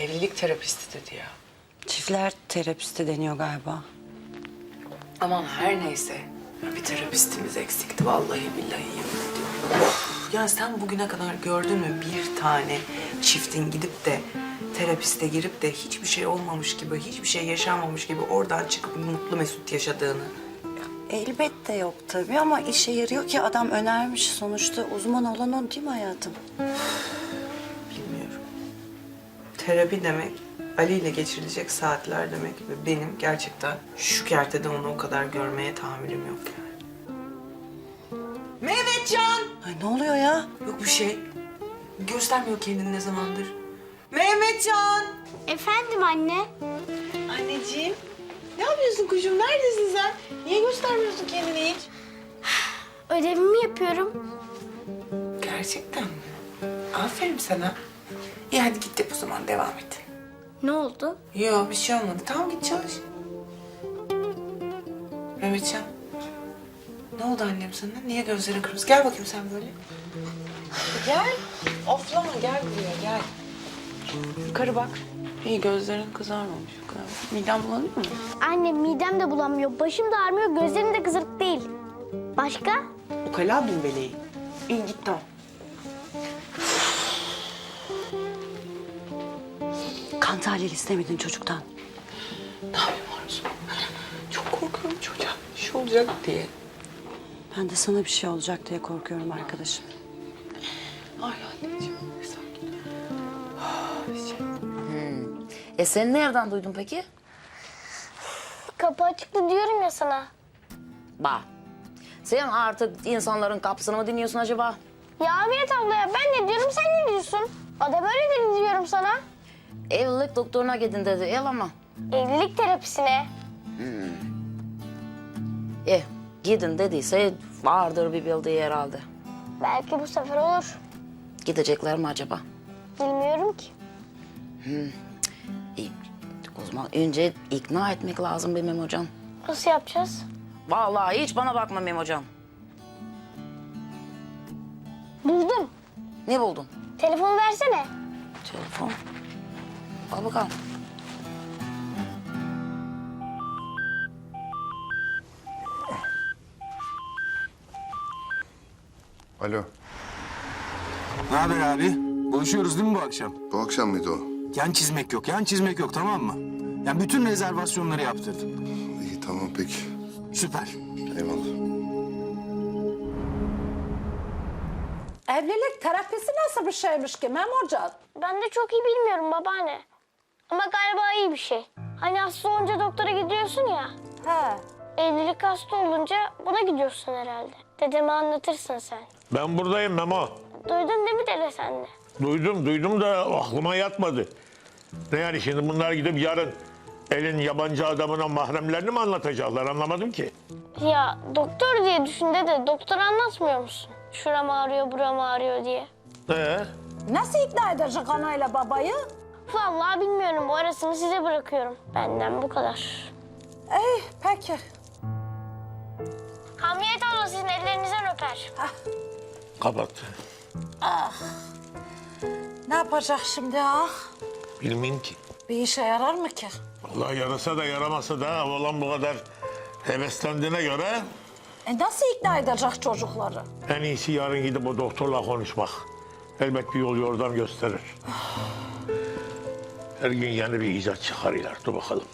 evlilik terapisti dedi ya. Çiftler terapisti deniyor galiba. Aman her neyse. Ya Bir terapistimiz eksikti vallahi billahi yemin ediyorum. Of, ya sen bugüne kadar gördün mü bir tane çiftin gidip de terapiste girip de hiçbir şey olmamış gibi, hiçbir şey yaşanmamış gibi oradan çıkıp mutlu mesut yaşadığını. Elbette yok tabii ama işe yarıyor ki adam önermiş. Sonuçta uzman olan o değil mi hayatım? Terapi demek Ali ile geçirilecek saatler demek ve benim gerçekten şu kertede onu o kadar görmeye tahammülüm yok yani. Mehmetcan! Ay ne oluyor ya? Yok bir şey. Göstermiyor kendini ne zamandır. Mehmetcan! Efendim anne? Anneciğim, ne yapıyorsun kuşum? Neredesin sen? Niye göstermiyorsun kendini hiç? Ödevimi yapıyorum. Gerçekten mi? Aferin sana. İyi hadi git yap o zaman devam et. Ne oldu? Yok bir şey olmadı. Tamam git çalış. Mehmetcan. Ne oldu annem sana? Niye gözlerin kırmızı? Gel bakayım sen böyle. Gel. Oflama gel buraya gel. Yukarı bak. İyi gözlerin kızarmamış. bu kadar. Miden bulanıyor mu? Anne midem de bulanmıyor, başım da ağrımıyor, gözlerim de kızarık değil. Başka? Ukala dümbeleği. İyi git tamam. Kan tahlili istemedin çocuktan. Ne yapayım Arzu? Çok korkuyorum çocuğa. Bir şey olacak diye. Ben de sana bir şey olacak diye korkuyorum arkadaşım. Ay anneciğim. Sakin. Ah, şey. E sen nereden duydun peki? Kapı açıktı diyorum ya sana. Bak. Sen artık insanların kapısını mı dinliyorsun acaba? Ya Amiyet abla ya ben ne diyorum sen ne diyorsun? O da böyle dedi diyorum sana. Evlilik doktoruna gidin dedi el ama. Evlilik terapisine. E gidin dediyse vardır bir bildiği herhalde. Belki bu sefer olur. Gidecekler mi acaba? Bilmiyorum ki. E, o zaman önce ikna etmek lazım be Memocan. Nasıl yapacağız? Vallahi hiç bana bakma Memocan. Buldum. Ne buldun? Telefonu versene. Telefon. Bakalım. Alo. Ne haber abi? Buluşuyoruz değil mi bu akşam? Bu akşam mıydı o? Yan çizmek yok, yan çizmek yok tamam mı? Yani bütün rezervasyonları yaptırdım. İyi tamam peki. Süper. Eyvallah. Evlilik terapisi nasıl bir şeymiş ki Memurcan? Ben de çok iyi bilmiyorum babaanne. Ama galiba iyi bir şey. Hani hasta olunca doktora gidiyorsun ya. He. Evlilik hasta olunca buna gidiyorsun herhalde. Dedeme anlatırsın sen. Ben buradayım Memo. Duydun değil mi dede sen de? Duydum, duydum da aklıma yatmadı. Ne yani şimdi bunlar gidip yarın elin yabancı adamına mahremlerini mi anlatacaklar anlamadım ki. Ya doktor diye düşün dede. Doktor anlatmıyor musun? Şuram ağrıyor, buram ağrıyor diye. Ee, Nasıl ikna edecek anayla babayı? Vallahi bilmiyorum. Orasını size bırakıyorum. Benden bu kadar. İyi peki. Hamiyet abla sizin ellerinizden öper. kapat. Ne yapacak şimdi ah? Bilmeyeyim ki. Bir işe yarar mı ki? Allah yarasa da yaramasa da olan bu kadar heveslendiğine göre E nasıl ikna edecek çocukları? en iyisi yarın gidip o doktorla konuşmak. Elbet bir yol yordam gösterir. Her gün yeni bir icat çıkarıyorlar. Dur bakalım.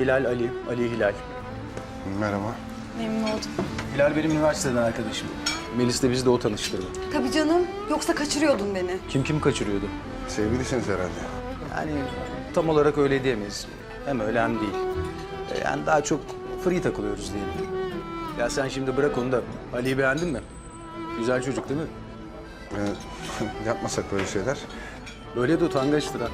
Hilal Ali, Ali Hilal. Merhaba. Hilal benim üniversiteden arkadaşım. Melis de bizi de o tanıştırdı. Tabii canım. Yoksa kaçırıyordun beni. Kim kim kaçırıyordu? Sevgilisiniz herhalde. Yani tam olarak öyle diyemeyiz. Hem öyle hem değil. Yani daha çok free takılıyoruz diyelim. Ya sen şimdi bırak onu da Ali'yi beğendin mi? Güzel çocuk değil mi? Ee, yapmasak böyle şeyler. Böyle de utangaçtır ha.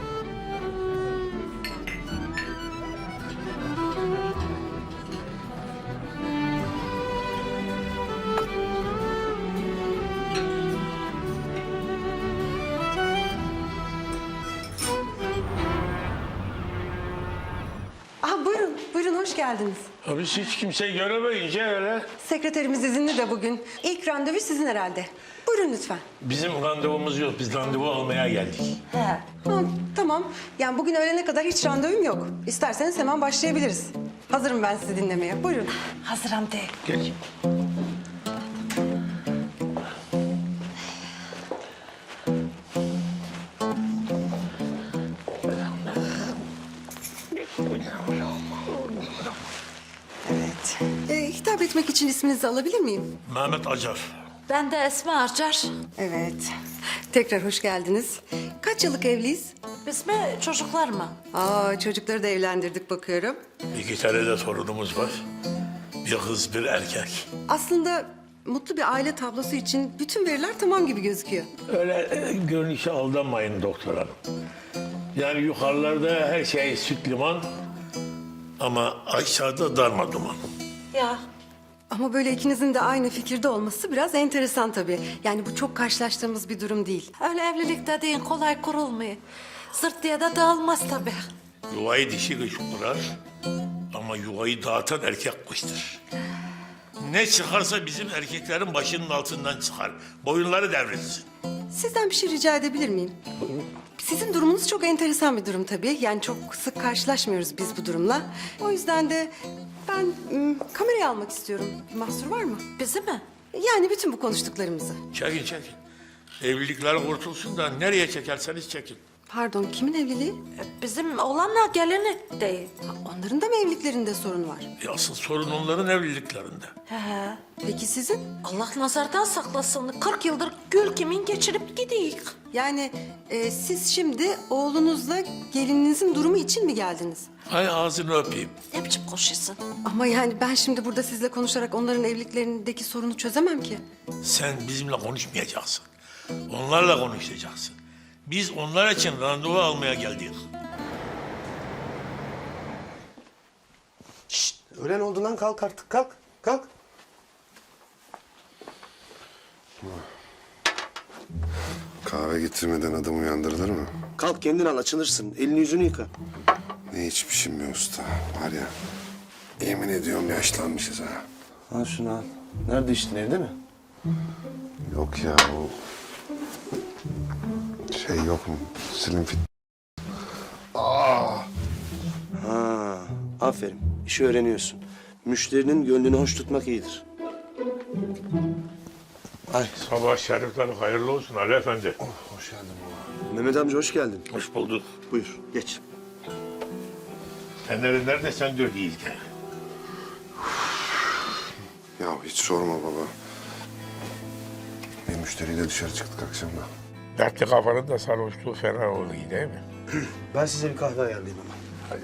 Geldiniz. Abi hiç kimseyi göremeyince öyle. Sekreterimiz izinli de bugün. İlk randevu sizin herhalde. Buyurun lütfen. Bizim randevumuz yok. Biz randevu almaya geldik. He. Ha, tamam. Yani bugün öğlene kadar hiç randevum yok. İsterseniz hemen başlayabiliriz. Hazırım ben sizi dinlemeye. Buyurun. Hazıram de. Geç. Etmek için isminizi alabilir miyim? Mehmet Acar. Ben de Esma Arcar. Evet. Tekrar hoş geldiniz. Kaç yıllık evliyiz? Biz mi çocuklar mı? Aa, çocukları da evlendirdik bakıyorum. İki tane de torunumuz var. Bir kız, bir erkek. Aslında mutlu bir aile tablosu için bütün veriler tamam gibi gözüküyor. Öyle e, görünüşe aldanmayın doktor hanım. Yani yukarılarda her şey süt liman ama aşağıda darma duman. Ya Ama böyle ikinizin de aynı fikirde olması biraz enteresan tabii. Yani bu çok karşılaştığımız bir durum değil. öyle evlilik dediğin kolay kurulmuyor. Zırt diye de dağılmaz tabii. Yuvayı dişi kış kurar ama yuvayı dağıtan erkek kuştur. Ne çıkarsa bizim erkeklerin başının altından çıkar. Boyunları devrilsin. Sizden bir şey rica edebilir miyim? Sizin durumunuz çok enteresan bir durum tabii. Yani çok sık karşılaşmıyoruz biz bu durumla. O yüzden de ben ım, kamerayı almak istiyorum. Bir mahsur var mı? Bizi mi? Yani bütün bu konuştuklarımızı. Çekin çekin. Evlilikler kurtulsun da nereye çekerseniz çekin. Pardon, kimin evliliği? Bizim oğlanla gelini değil. Ha, Onların da mı evliliklerinde sorun var? E asıl sorun onların evliliklerinde. He. Peki sizin? Allah nazardan saklasın. 40 yıldır gül kimin geçirip gidiyik. Yani e, siz şimdi oğlunuzla gelininizin durumu için mi geldiniz? Ay ağzını öpeyim. Ne biçim konuşuyorsun? Ama yani ben şimdi burada sizle konuşarak onların evliliklerindeki sorunu çözemem ki. Sen bizimle konuşmayacaksın. Onlarla konuşacaksın. Biz onlar için randevu almaya geldik. Öğlen oldu lan kalk artık kalk. Kalk. Kahve getirmeden adam uyandırılır mı? Kalk kendin al açılırsın. Elini yüzünü yıka. Ne içmişim be usta. Var ya yemin ediyorum yaşlanmışız ha. Al şunu al. Nerede içtin evde mi? Yok ya o şey yok mu? Slim fit. Ha, aferin. İşi öğreniyorsun. Müşterinin gönlünü hoş tutmak iyidir. Ay. Sabah şerifler hayırlı olsun Ali Efendi. Hoş geldin baba. Mehmet amca hoş geldin. Hoş bulduk. Buyur geç. Fener'in nerede sen dört iyiydin. Ya hiç sorma baba. Bir müşteriyle dışarı çıktık akşam da. Dertli kafanın da sarhoşluğu fena oldu değil mi? Ben size bir kahve ayarlayayım ama. Hadi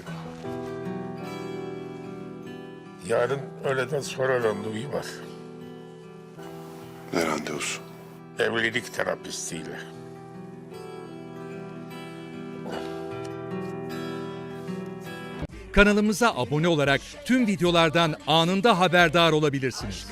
Yarın öğleden sonra randevu var. Ne randevusu? Evlilik terapistiyle. Kanalımıza abone olarak tüm videolardan anında haberdar olabilirsiniz.